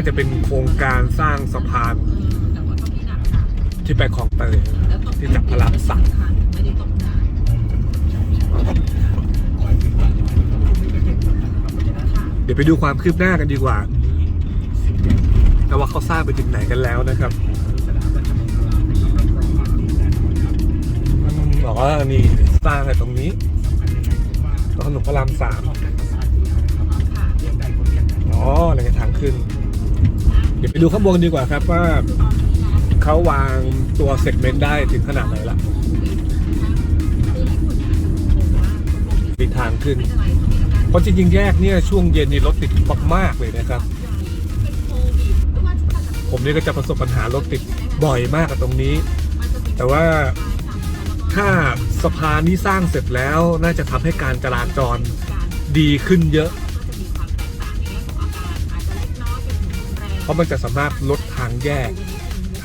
าจะเป็นโครงการสร้างสะพานที่ไปของเตยที่จากพระรามสามค่ะไม่ได้ตกนานค่ะเดี๋ยวไปดูความคืบหน้ากันดีกว่าแต่ว่าเขาสร้างไปถึงไหนกันแล้วนะครับบอกว่านี่สร้างอะไรตรงนี้ตรงถนนพระรามสามอ๋ออะไรกันทางขึ้น เดี๋ยวไปดูข้างบนดีกว่าครับว่าเขาวางตัวเซกเมนต์ได้ถึงขนาดไหนละมีทางขึ้น เพราะจริงๆแยกเนี่ยช่วงเย็นนี่รถติดมากๆเลยนะครับ ผมนี่ก็จะประสบปัญหารถติดบ่อยมากกับตรงนี้ แต่ว่าถ้าสะพานนี้สร้างเสร็จแล้วน่าจะทำให้การจราจรดีขึ้นเยอะ ราะมันจะสามารถลดทางแยก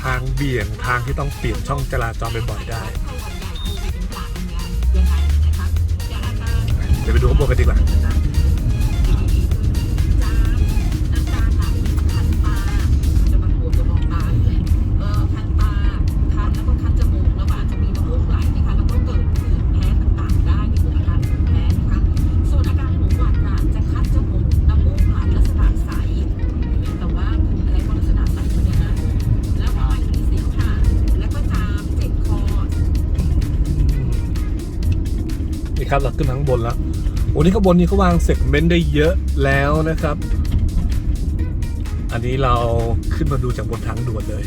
ทางเบี่ยงทางที่ต้องเปลี่ยนช่องจราจรบ่อยๆได้ เดี๋ยวไปดูข้างบนกันดีกว่า ครับเราขึ้นมาข้างบนแล้วโอ้นี่ข้างบนนี้เขาวางเซกเมนต์ได้เยอะแล้วนะครับ อันนี้เราขึ้นมาดูจากบนทางด่วนเลย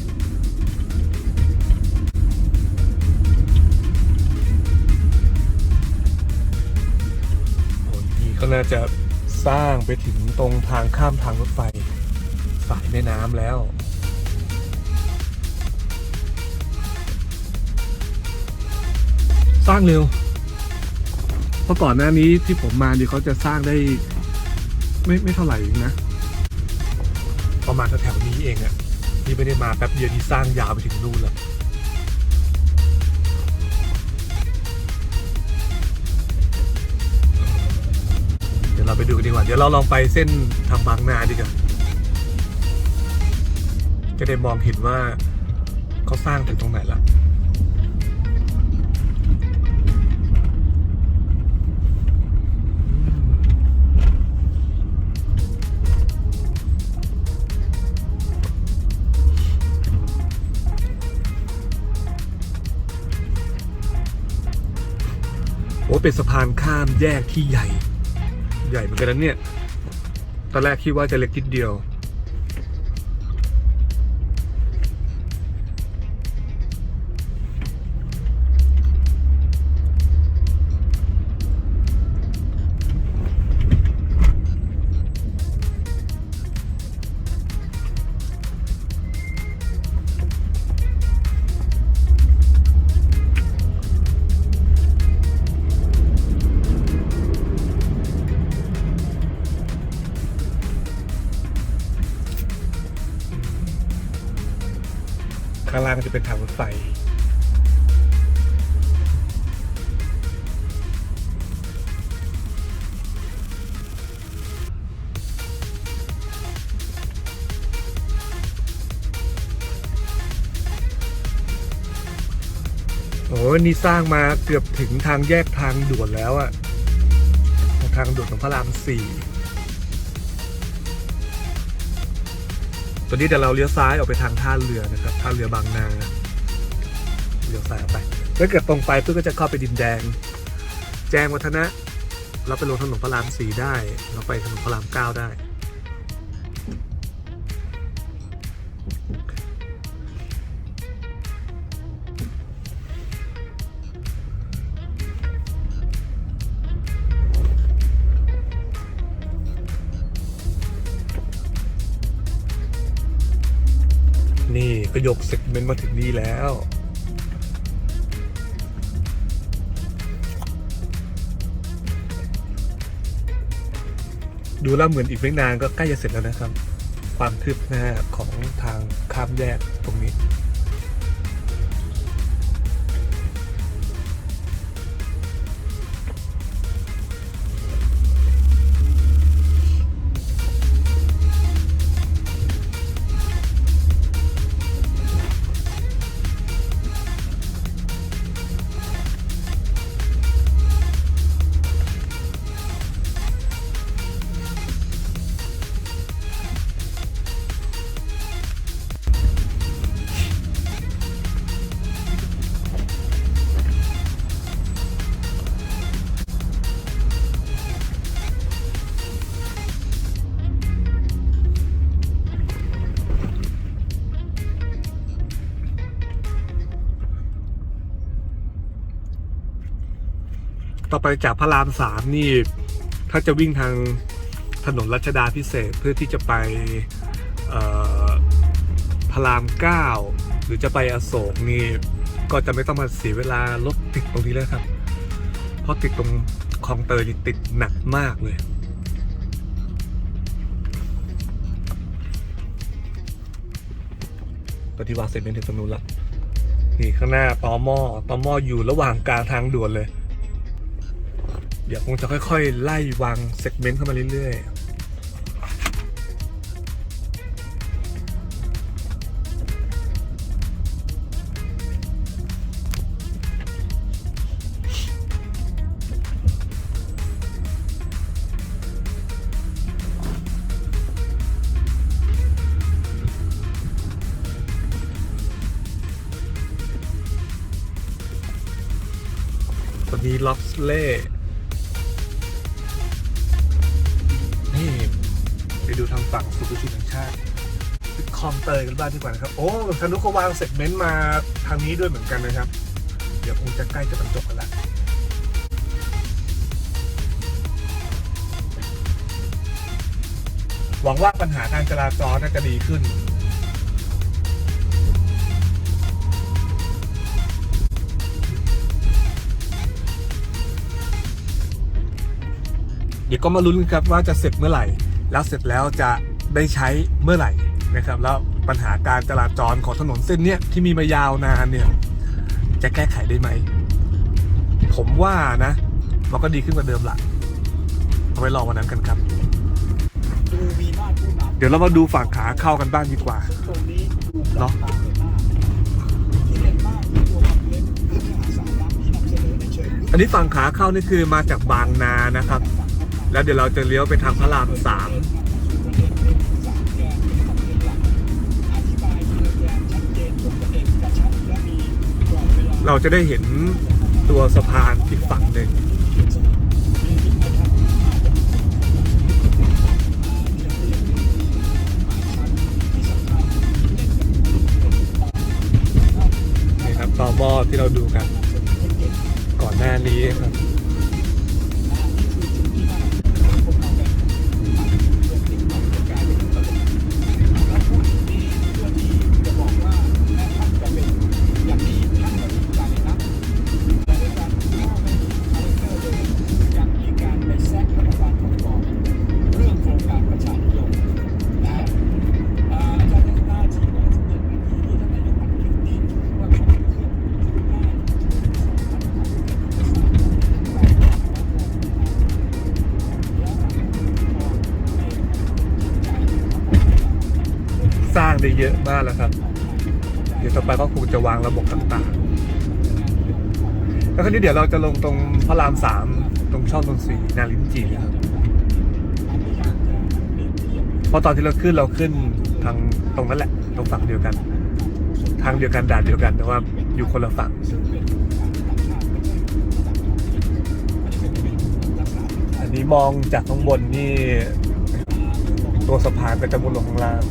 โอ้นี่ก็น่าจะสร้างไปถึงตรงทางข้ามทางรถไฟสายแม่น้ำแล้วสร้างเร็ว ราะก่อนหน้านี้ที่ผมมาเนี่ยเขาจะสร้างได้ ไม่ไม่เท่าไหร่เองนะ ประมาณแถวๆนี้เองอะที่ไม่ได้มาแป๊บเดียวที่สร้างยาวไปถึงนู่นแล้วเดี๋ยวเราไปดูกันดีกว่า เดี๋ยวเราลองไปเส้นทางบางนาดีกว่าจะได้มองเห็นว่าเขาสร้างถึงตรงไหนละ เป็นสะพานข้ามแยกที่ใหญ่ ใหญ่เหมือนกันนะเนี่ย ตอนแรกคิดว่าจะเล็กนิดเดียว ล่างจะเป็นทางรถไฟ โอ้ยนี่สร้างมาเกือบถึงทางแยกทางด่วนแล้วอะทางด่วนของพระรามสี่ ตอนนี้เดี๋ยวเราเลี้ยวซ้ายออกไปทางท่าเรือนะครับท่าเรือบางนาเลี้ยวซ้ายออกไปถ้าเกิดตรงไปเพื่อก็จะเข้าไปดินแดง แจ้งวัฒนะ เราไปลงถนนพระรามสี่ได้ เราไปถนนพระรามเก้าได้ ยกเซกเมนต์มาถึงนี่แล้ว ดูแล้วเหมือนอีกไม่นานก็ใกล้จะเสร็จแล้วนะครับ ความคืบหน้าของทางข้ามแยกตรงนี้ ไปจากพระรามสามนี่ ถ้าจะวิ่งทางถนนรัชดาพิเศษเพื่อที่จะไปพระรามเก้าหรือจะไปอโศกนี่ก็จะไม่ต้องมาเสียเวลารถติดตรงนี้แล้วครับ เพราะติดตรงคลองเตยนี่ติดหนักมากเลยปฏิวัติเสร็จเป็นถึงตรงนู้นละนี่ข้างหน้าตอมอตอมออยู่ระหว่างกลางทางด่วนเลย เดี๋ยวคงจะค่อยๆ ไล่วางเซกเมนต์เข้ามาเรื่อยๆตอนนี้ล็อกเล่ ฝั่งสุขุมวิทแห่งชาติคลองเตยกันบ้างดีกว่านะครับ โอ้ทางนู้นเขาวางเซกเมนต์มาทางนี้ด้วยเหมือนกันนะครับ เดี๋ยวคงจะใกล้จะบรรจบกันละหวังว่าปัญหาการจราจรน่าจะดีขึ้น เดี๋ยวก็มาลุ้นกันครับว่าจะเสร็จเมื่อไหร่ แล้วเสร็จแล้วจะได้ใช้เมื่อไหร่นะครับ แล้วปัญหาการจราจรของถนนเส้นเนี้ยที่มีมายาวนานเนี่ยจะแก้ไขได้ไหม ผมว่านะมันก็ดีขึ้นกว่าเดิมละเอาไว้รอวันนั้นกันครับดูมีมาตรผู้นำเดี๋ยวเรามาดูฝั่งขาเข้ากันบ้างดีกว่าซึ่งตรงนี้ดูเนอะตามเป็นมากที่เด่นมากคือตัวคอนเทนต์คือเนื้อหาสาระที่นำเสนอในเชิงลึกอันนี้ฝั่งขาเข้านี่คือมาจากบางนานะครับ แล้วเดี๋ยวเราจะเลี้ยวไปทางพระรามสามเราจะได้เห็นตัวสะพานอีกฝั่งหนึ่งนี่ครับต่อหม้อที่เราดูกัน ก่อนหน้านี้ครับ เยอะมากแล้วครับ เดี๋ยวต่อไปก็คงจะวางระบบต่างๆ แล้วคราวนี้เดี๋ยวเราจะลงตรงพระรามสามตรงช่องตรงสีนาลินจีนะครับพราะตอนที่เราขึ้นเราขึ้นทางตรงนั้นแหละ ตรงฝั่งเดียวกัน ทางเดียวกันด่านเดียวกันแต่ว่าอยู่คนละฝั่งอันนี้มองจากข้างบนนี่ ตัวสะพานก็จะมุดลงข้างล่าง